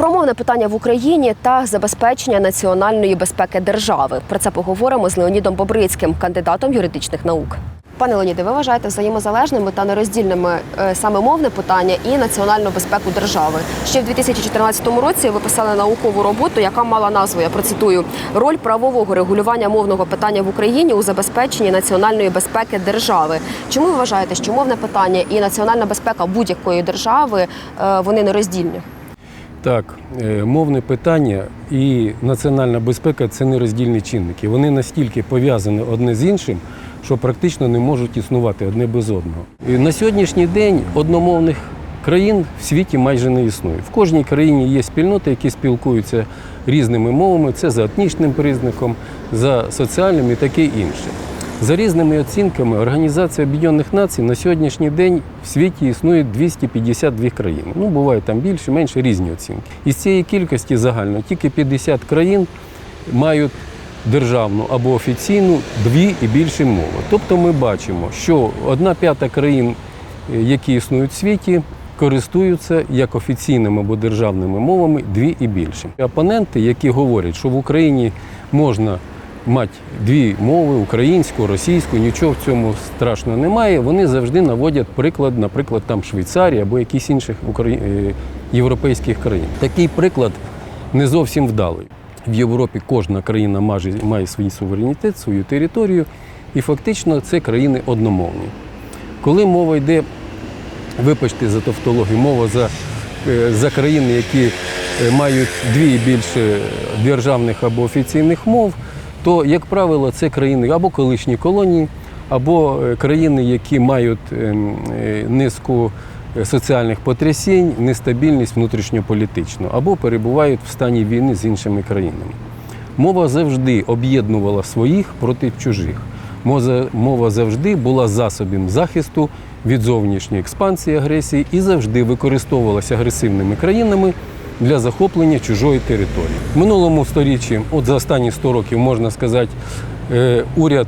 Про мовне питання в Україні та забезпечення національної безпеки держави. Про це поговоримо з Леонідом Бобрицьким, кандидатом юридичних наук. Пане Леоніде, ви вважаєте взаємозалежними та нероздільними е, саме мовне питання і національну безпеку держави. Ще в 2014 році ви писали наукову роботу, яка мала назву, я процитую, роль правового регулювання мовного питання в Україні у забезпеченні національної безпеки держави. Чому ви вважаєте, що мовне питання і національна безпека будь-якої держави е, вони нероздільні? Так, е, мовне питання і національна безпека це нероздільні чинники. Вони настільки пов'язані одне з іншим, що практично не можуть існувати одне без одного. І на сьогоднішній день одномовних країн в світі майже не існує. В кожній країні є спільноти, які спілкуються різними мовами. Це за етнічним признаком, за соціальним і таке інше. За різними оцінками, Організація Об'єднаних Націй на сьогоднішній день в світі існує 252 країни. Ну, буває там більше, менше різні оцінки. Із цієї кількості загально тільки 50 країн мають державну або офіційну дві і більше мови. Тобто ми бачимо, що одна п'ята країн, е, які існують в світі, користуються як офіційними або державними мовами дві і більше. Опоненти, які говорять, що в Україні можна мати дві мови українську, російську, нічого в цьому страшного немає. Вони завжди наводять приклад, наприклад, там Швейцарії або якісь інших е, європейських країн. Такий приклад не зовсім вдалий. В Європі кожна країна має, має свій суверенітет, свою територію, і фактично це країни одномовні. Коли мова йде, вибачте за тавтологію, мова за, е, за країни, які е, мають дві більше державних або офіційних мов, то, як правило, це країни або колишні колонії, або е, країни, які мають ем, е, низку е, соціальних потрясінь, нестабільність внутрішньополітичну, або перебувають в стані війни з іншими країнами. Мова завжди об'єднувала своїх проти чужих. Мова завжди була засобом захисту від зовнішньої експансії агресії і завжди використовувалася агресивними країнами для захоплення чужої території. В минулому сторіччі, от за останні 100 років, можна сказати, е, уряд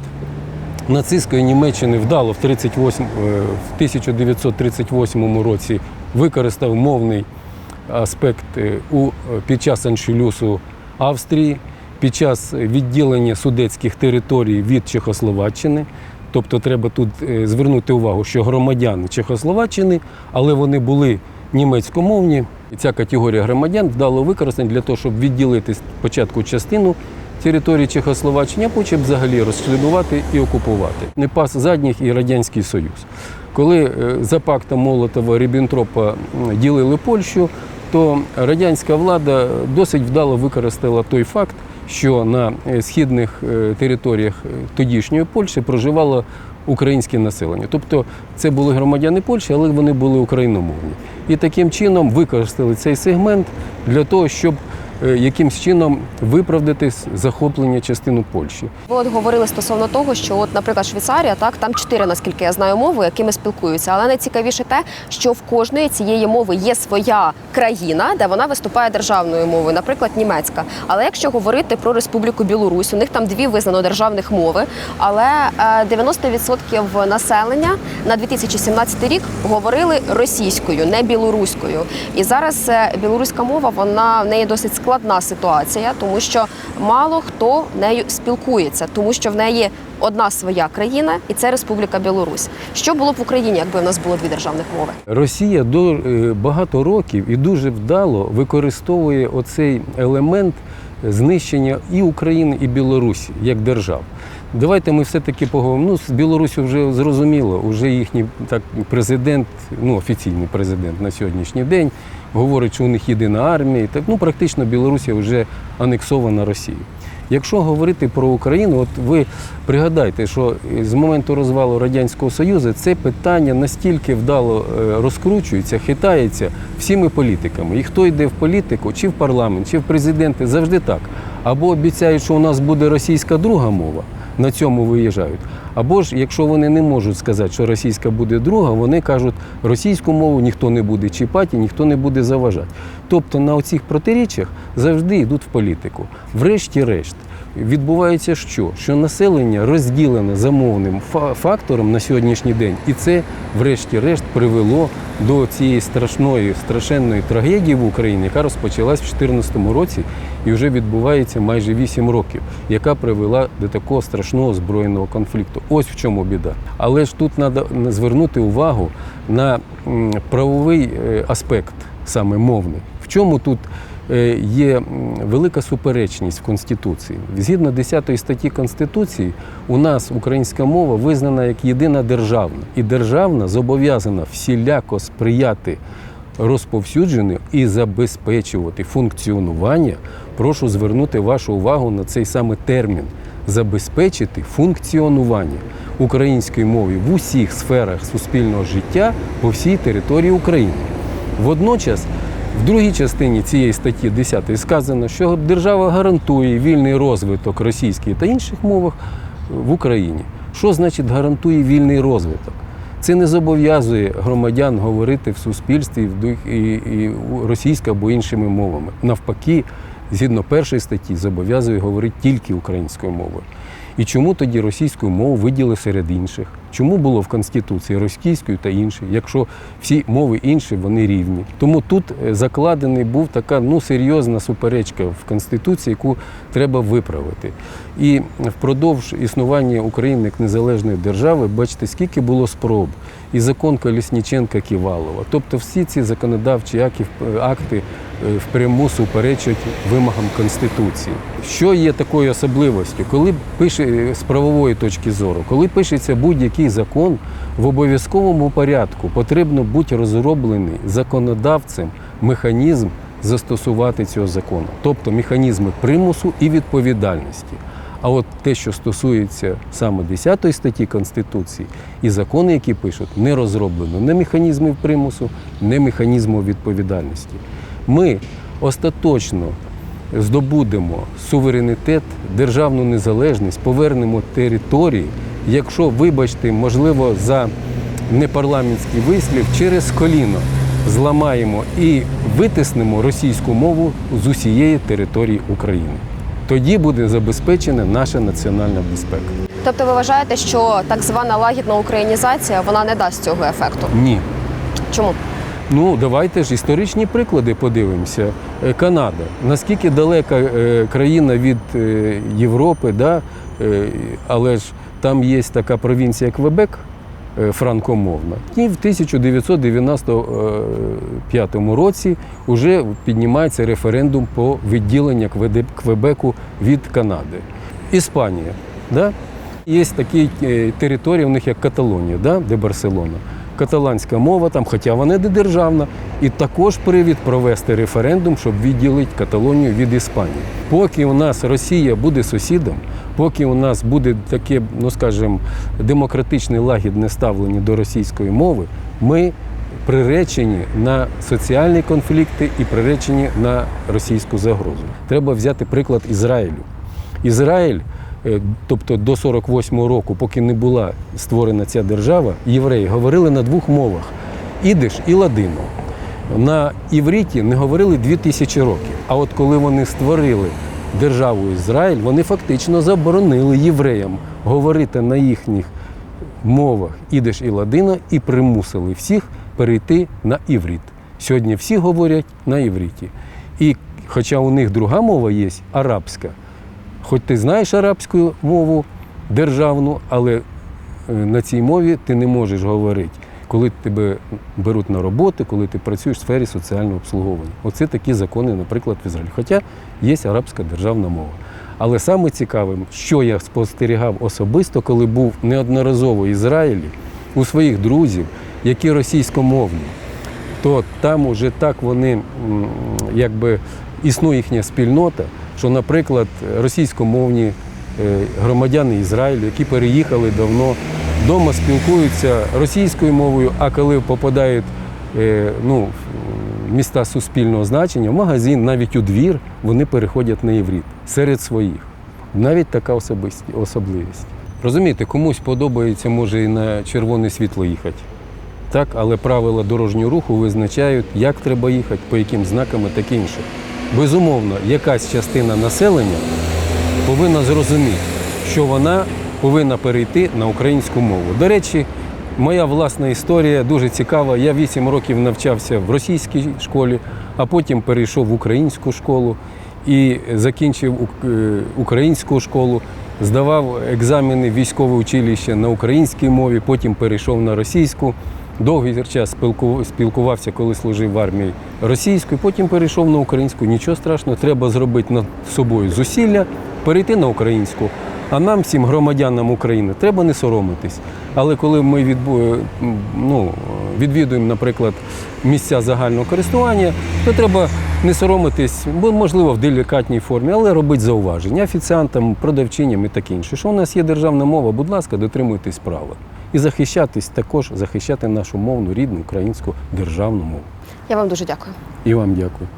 нацистської Німеччини вдало в 38, е, в 1938 році використав мовний аспект е, у, під час аншлюсу Австрії, під час відділення судетських територій від Чехословаччини. Тобто треба тут звернути увагу, що громадяни Чехословаччини, але вони були німецькомовні. Ця категорія громадян вдало використана для того, щоб відділити спочатку частину території Чехословаччини, а потім взагалі розчленувати і окупувати. Не пас задніх і Радянський Союз. Коли е, за пактом Молотова Ріббентропа ділили Польщу, то радянська влада досить вдало використала той факт, що на е, східних е, територіях тодішньої Польщі проживало українське населення. Тобто це були громадяни Польщі, але вони були україномовні. І таким чином використали цей сегмент для того, щоб якимсь чином виправдати захоплення частину Польщі. Ви от говорили стосовно того, що, от, наприклад, Швейцарія, так там чотири, наскільки я знаю, мови, якими спілкуються. Але найцікавіше те, що в кожної цієї мови є своя країна, де вона виступає державною мовою, наприклад, німецька. Але якщо говорити про Республіку Білорусь, у них там дві визнано державних мови, але е, 90% населення на 2017 рік говорили російською, не білоруською. І зараз е, білоруська мова, вона в неї досить складна ситуація, тому що мало хто нею спілкується, тому що в неї одна своя країна, і це Республіка Білорусь. Що було б в Україні, якби в нас було дві державних мови? Росія до е, багато років і дуже вдало використовує оцей елемент знищення і України, і Білорусі як держав. Давайте ми все-таки поговоримо. Ну, з Білорусі вже зрозуміло, вже їхній так президент, ну офіційний президент на сьогоднішній день, говорить, що у них єдина армія. Так, ну, практично Білорусі вже анексована Росією. Якщо говорити про Україну, от ви пригадайте, що з моменту розвалу Радянського Союзу це питання настільки вдало е, розкручується, хитається всіми політиками. І хто йде в політику, чи в парламент, чи в президенти, завжди так. Або обіцяють, що у нас буде російська друга мова, на цьому виїжджають. Або ж, якщо вони не можуть сказати, що російська буде друга, вони кажуть, російську мову ніхто не буде чіпати, ніхто не буде заважати. Тобто на оцих протиріччях завжди йдуть в політику. Врешті-решт, відбувається що? Що населення розділене за мовним фа- фактором на сьогоднішній день, і це, врешті-решт, привело до цієї страшної, страшенної трагедії в Україні, яка розпочалась в 2014 році і вже відбувається майже 8 років, яка привела до такого страшного збройного конфлікту. Ось в чому біда. Але ж тут треба звернути увагу на правовий е, аспект, саме мовний. В чому тут е, є велика суперечність в Конституції. Згідно 10 статті Конституції, у нас українська мова визнана як єдина державна, і державна зобов'язана всіляко сприяти розповсюдженню і забезпечувати функціонування. Прошу звернути вашу увагу на цей саме термін забезпечити функціонування української мови в усіх сферах суспільного життя по всій території України. Водночас, в другій частині цієї статті 10 сказано, що держава гарантує вільний розвиток російської та інших мовах в Україні. Що значить гарантує вільний розвиток? Це не зобов'язує громадян говорити в суспільстві і, і російською або іншими мовами. Навпаки, згідно першої статті, зобов'язує говорити тільки українською мовою. І чому тоді російську мову виділи серед інших? Чому було в Конституції російською та іншою, якщо всі мови інші вони рівні? Тому тут е, закладений був така ну серйозна суперечка в Конституції, яку треба виправити. І впродовж існування України як незалежної держави, бачите, скільки було спроб. І закон Колісніченка Ківалова. Тобто всі ці законодавчі акти, е, впряму суперечать вимогам Конституції. Що є такою особливостю? Коли пише е, з правової точки зору, коли пишеться будь-який закон, в обов'язковому порядку потрібно бути розроблений законодавцем механізм застосувати цього закону, тобто механізми примусу і відповідальності. А от те, що стосується саме 10 статті Конституції, і закони, які пишуть, не розроблено ні механізмів примусу, ні механізмів відповідальності. Ми остаточно здобудемо суверенітет, державну незалежність, повернемо території, якщо, вибачте, можливо, за непарламентський вислів, через коліно зламаємо і витиснемо російську мову з усієї території України. Тоді буде забезпечена наша національна безпека. Тобто, ви вважаєте, що так звана лагідна українізація вона не дасть цього ефекту? Ні. Чому? Ну, давайте ж історичні приклади подивимося. Е, Канада. Наскільки далека е, країна від е, Європи, да? але ж там є така провінція Квебек е, франкомовна. І в 1995 році вже піднімається референдум по відділенню Квебеку від Канади. Іспанія. Да? Є такі е, території, у них як Каталонія, да? де Барселона. Каталанська мова там, хоча вона не державна, і також привід провести референдум, щоб відділити Каталонію від Іспанії. Поки у нас Росія буде сусідом, поки у нас буде таке, ну скажімо, демократичне лагідне ставлення до російської мови, ми приречені на соціальні конфлікти і приречені на російську загрозу. Треба взяти приклад Ізраїлю. Ізраїль, тобто до 48-го року, поки не була створена ця держава, євреї говорили на двох мовах ідиш і ладино. На івриті не говорили 2000 років. А от коли вони створили державу Ізраїль, вони фактично заборонили євреям говорити на їхніх мовах ідиш і ладино і примусили всіх перейти на іврит. Сьогодні всі говорять на івриті. І хоча у них друга мова є арабська, хоч ти знаєш арабську мову державну, але е, на цій мові ти не можеш говорити, коли тебе беруть на роботу, коли ти працюєш в сфері соціального обслуговування. Оце такі закони, наприклад, в Ізраїлі. Хоча є арабська державна мова. Але саме цікавим, що я спостерігав особисто, коли був неодноразово в Ізраїлі у своїх друзів, які російськомовні, то там уже так вони якби існує їхня спільнота, що, наприклад, російськомовні е, громадяни Ізраїлю, які переїхали давно, вдома спілкуються російською мовою, а коли попадають е, ну, в міста суспільного значення, в магазин, навіть у двір, вони переходять на єврит серед своїх. Навіть така особливість. Розумієте, комусь подобається, може, і на червоне світло їхати. Так, але правила дорожнього руху визначають, як треба їхати, по яким знакам і таке інше. Безумовно, якась частина населення повинна зрозуміти, що вона повинна перейти на українську мову. До речі, моя власна історія дуже цікава. Я 8 років навчався в російській школі, а потім перейшов в українську школу і закінчив е, українську школу, здавав екзамени військове училище на українській мові, потім перейшов на російську. Довгий час спілку- спілкувався, коли служив в армії російською, потім перейшов на українську. Нічого страшного, треба зробити над собою зусилля, перейти на українську. А нам, всім громадянам України, треба не соромитись. Але коли ми відбу... ну, відвідуємо, наприклад, місця загального користування, то треба не соромитись, бо можливо в делікатній формі, але робити зауваження офіціантам, продавчиням і таке інше. Що у нас є державна мова, будь ласка, дотримуйтесь права. І захищатись також, захищати нашу мовну, рідну українську державну мову. Я вам дуже дякую. І вам дякую.